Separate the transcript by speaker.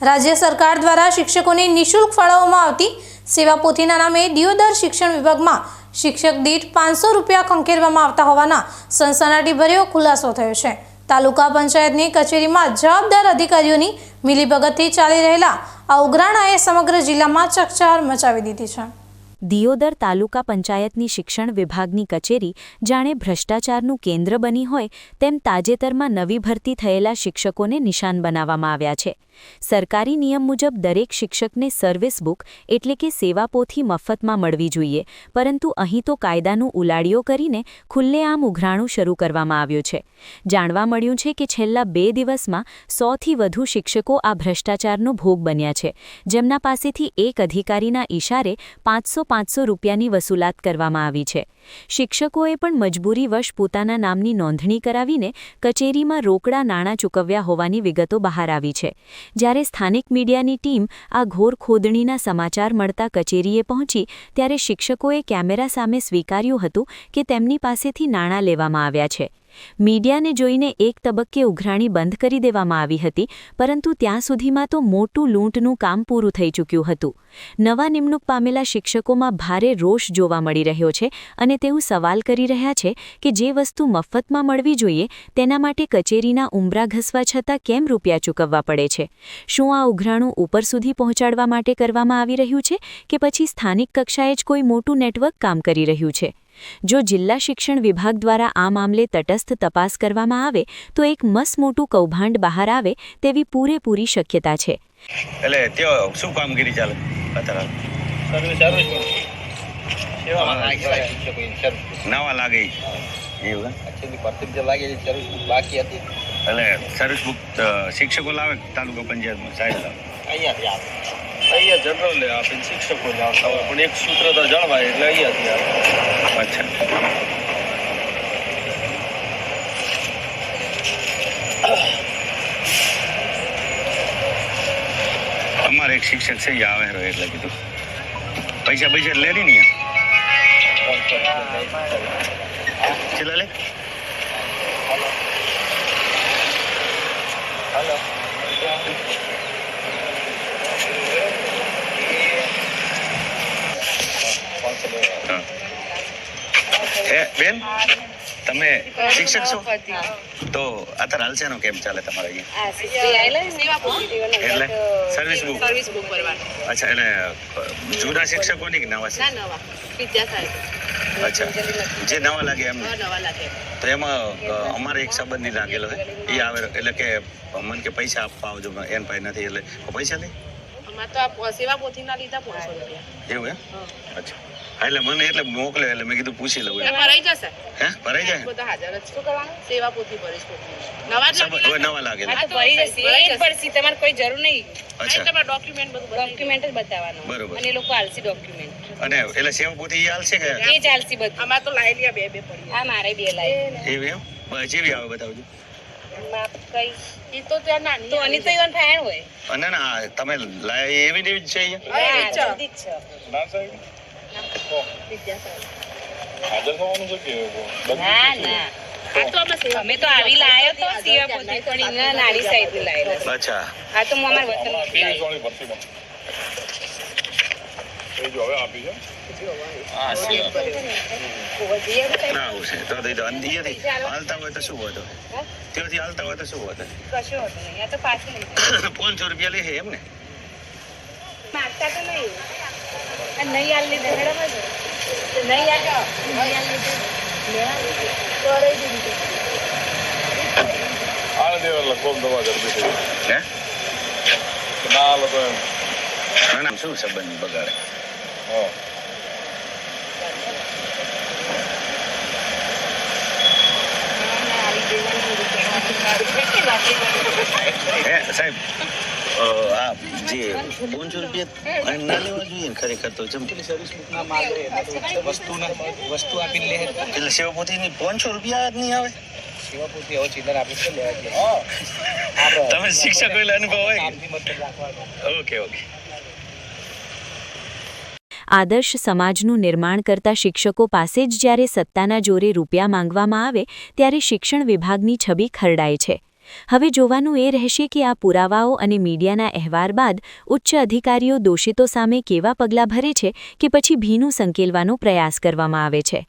Speaker 1: રાજ્ય સરકાર દ્વારા શિક્ષકોને નિઃશુલ્ક ફાળવવામાં આવતી સેવા પોથીના નામે દિયોદર શિક્ષણ વિભાગમાં શિક્ષક દીઠ પાંચસો રૂપિયા ખંખેરવામાં આવતા હોવાના સનસનાટીભર્યો ખુલાસો થયો છે. તાલુકા પંચાયતની કચેરીમાં જવાબદાર અધિકારીઓની મિલીભગતથી ચાલી રહેલા આ ઉઘરાણાએ સમગ્ર જિલ્લામાં ચકચાર મચાવી દીધી છે.
Speaker 2: દિયોદર તાલુકા પંચાયતની શિક્ષણ વિભાગની કચેરી, જાણે ભ્રષ્ટાચારનું કેન્દ્ર બની હોય, તેમ તાજેતરમાં નવી ભરતી થયેલા શિક્ષકોને નિશાન બનાવવામાં આવ્યા છે. સરકારી નિયમ મુજબ દરેક શિક્ષકને સર્વિસ બુક એટલે કે સેવાપોથી મફતમાં મળવી જોઈએ, પરંતુ અહીં તો કાયદાનું ઉલાડીઓ કરીને ખુલ્લેઆમ ઉઘરાણું શરૂ કરવામાં આવ્યું છે. જાણવા મળ્યું છે કે છેલ્લા બે દિવસમાં સોથી વધુ શિક્ષકો આ ભ્રષ્ટાચારનો ભોગ બન્યા છે. જેમના પાસેથી એક અધિકારીના ઇશારે પાંચસો પાંચસો રૂપિયાની વસૂલાત કરવામાં આવી છે. શિક્ષકોએ પણ મજબૂરીવશ પોતાના નામની નોંધણી કરાવીને કચેરીમાં રોકડા નાણાં ચૂકવ્યા હોવાની વિગતો બહાર આવી છે. જ્યારે સ્થાનિક મીડિયાની ટીમ આ ઘોર ખોદણીના સમાચાર મળતા કચેરીએ પહોંચી, ત્યારે શિક્ષકોએ કેમેરા સામે સ્વીકાર્યું હતું કે તેમની પાસેથી નાણાં લેવામાં આવ્યા છે. મીડિયાને જોઈને એક તબક્કે ઉઘરાણી બંધ કરી દેવામાં આવી હતી, પરંતુ ત્યાં સુધીમાં તો મોટું લૂંટનું કામ પૂરું થઈ ચૂક્યું હતું. નવા નિમણૂક પામેલા શિક્ષકોમાં ભારે રોષ જોવા મળી રહ્યો છે અને તેવું સવાલ કરી રહ્યા છે કે જે વસ્તુ મફતમાં મળવી જોઈએ, તેના માટે કચેરીના ઉંબરા ઘસવા છતાં કેમ રૂપિયા ચૂકવવા પડે છે? શું આ ઉઘરાણું ઉપર સુધી પહોંચાડવા માટે કરવામાં આવી રહ્યું છે કે પછી સ્થાનિક કક્ષાએ જ કોઈ મોટું નેટવર્ક કામ કરી રહ્યું છે? જો જિલ્લા શિક્ષણ વિભાગ દ્વારા આ મામલે તટસ્થ તપાસ કરવામાં આવે તો એક મસ મોટું કૌભાંડ બહાર આવે તેવી પૂરેપૂરી શક્યતા છે.
Speaker 3: એટલે ત્યાં શું કામગીરી ચાલે? નવા લાગે એવું
Speaker 4: સર્વિસ બાકી હતી.
Speaker 3: એટલે સર્વિસ બુક શિક્ષકો લાવે તાલુકા પંચાયતમાં? સાહેબ લાવે.
Speaker 4: અહીંયા જનરલ આપીને શિક્ષકો આવતા હોય પણ એક સૂત્ર તો જળવાય એટલે અહીંયાથી આવે.
Speaker 3: અચ્છા અમારે એક શિક્ષક છે ઈ આવે રો એટલે કીધું પૈસા પૈસા લે ની ને કેટલા લે
Speaker 4: હાલો
Speaker 3: હા એ બેન? તમે શિક્ષક છો? તો અત્યારે હાલ છે નો કેમ ચાલે તમારે અહીંયા? એટલે સર્વિસ બુક
Speaker 5: સર્વિસ બુક ભરવાનું.
Speaker 3: અચ્છા એટલે જૂના જૂના શિક્ષકોની કે નવા
Speaker 5: ના
Speaker 3: શિક્ષક અચ્છા. જે નવા લાગે એમ
Speaker 5: નવા લાગે.
Speaker 3: તો એમાં અમારે એક સંબંધી લાગેલો એ આવે એટલે કે મને કે પૈસા આપવા આવજો એન પાસે નથી એટલે પૈસા લે
Speaker 5: અમારે તો આ સેવા પોથીના લીધા પાંચસો રૂપિયા.
Speaker 3: એવું એમ? અચ્છા. એટલે મને એટલે મોકલે એટલે મેં કીધું પૂછી લઉં
Speaker 5: ભરાઈ જશે.
Speaker 3: હે? ભરાઈ જાય?
Speaker 5: બધા હાજર જ શું કરવાનું? સેવા પોથી ભરીશ નવા જ
Speaker 3: સંબંધ- નવા
Speaker 5: લાગે. તો ભરી જશે. એ તમારે કોઈ જરૂર નહીં.
Speaker 3: અચ્છા.
Speaker 5: તમારે ડોક્યુમેન્ટ બધું ડોક્યુમેન્ટ જ બતાવવાનું.
Speaker 3: બરોબર.
Speaker 5: અને એ લોકો આલસી ડોક્યુમેન્ટ
Speaker 3: અને એટલે સેવા પોથી ઈ હાલશે કે?
Speaker 5: એ જ આલસી બધું. અમારે તો આ બે બે પડી આ મારે બે લાઈ
Speaker 3: એવું એમ? જેવી આવે બતાવજો.
Speaker 5: કઈ એ તો ત્યાં નાની તો અની તો ઇવન ફાયર હોય?
Speaker 3: અને ના તમે એવી ને છે અહીંયા?
Speaker 5: છે.
Speaker 4: ના સાહેબ?
Speaker 3: અચ્છા. પાંચસો રૂપિયા લે છે એમ ને?
Speaker 5: માગતા તો નહીં. નહીં હાલ લીધે મેડમ જ. નહીં આલ નહીં આલ લીધે. તો રહી દીધું
Speaker 4: આ એટલે કોમ દવા થઈ
Speaker 3: હે?
Speaker 4: ના હાલો તો એમ.
Speaker 3: શું સંબંધ બગાડે?
Speaker 4: હા.
Speaker 3: સાહેબ આ જે પાંચસો રૂપિયા એમ ના લેવા જોઈએ ખરેખર તો જેમ
Speaker 6: વસ્તુના વસ્તુ આપીને લે.
Speaker 3: એટલે સેવા પાંચસો રૂપિયા જ નહીં આવે?
Speaker 6: સેવા પૂરતી હવે ચિલ્લર આપીને તો લેવા ગયા
Speaker 3: તમે શિક્ષક અનુભવ હોય
Speaker 6: કામથી મતલબ રાખવાનો.
Speaker 3: Okay okay.
Speaker 2: આદર્શ સમાજનું નિર્માણ કરતા શિક્ષકો પાસે જ જ્યારે સત્તાના જોરે રૂપિયા માંગવામાં આવે ત્યારે શિક્ષણ વિભાગની છબી ખરડાય છે. હવે જોવાનું એ રહેશે કે આ પુરાવાઓ અને મીડિયાના અહેવાર બાદ ઉચ્ચ અધિકારીઓ દોષિતો સામે કેવા પગલાં ભરે છે કે પછી ભીનું સંકેલવાનો પ્રયાસ કરવામાં આવે છે.